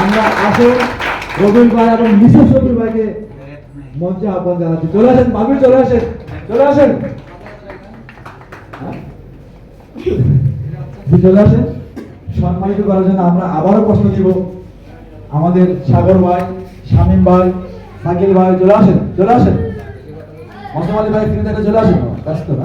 আমরা আসুন রবিন ভাই এবং মিসেস রবিন ভাইকে মঞ্চে আহ্বান জানাচ্ছি। চলে আসেন ভাবি চলে আসেন চলে আসেন। হ্যাঁ? চলে আসেন। সম্মানিত করার জন্য আমরা আবারও প্রশ্ন দিব আমাদের সাগর ভাই শামীম ভাই সাকিল ভাই চলে আসেন চলে আসেন। মৌসুম আলী ভাই থেকে চলে আসেন। ব্যস্ত না।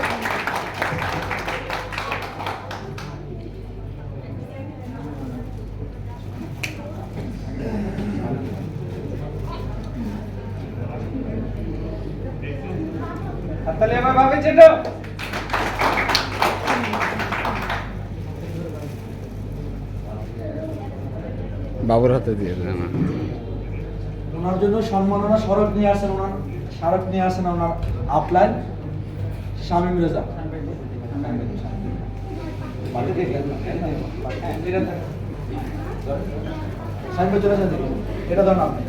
হাততালি হবে ভাবি চেটো বাবুর হাতে দিয়ে দেন। ওনার জন্য সম্মাননা স্মারক নিয়ে আসেন ওনার স্মারক নিয়ে আসেন ওনার আপলাইন শামীম রেজা। এটা ধর না আপনি।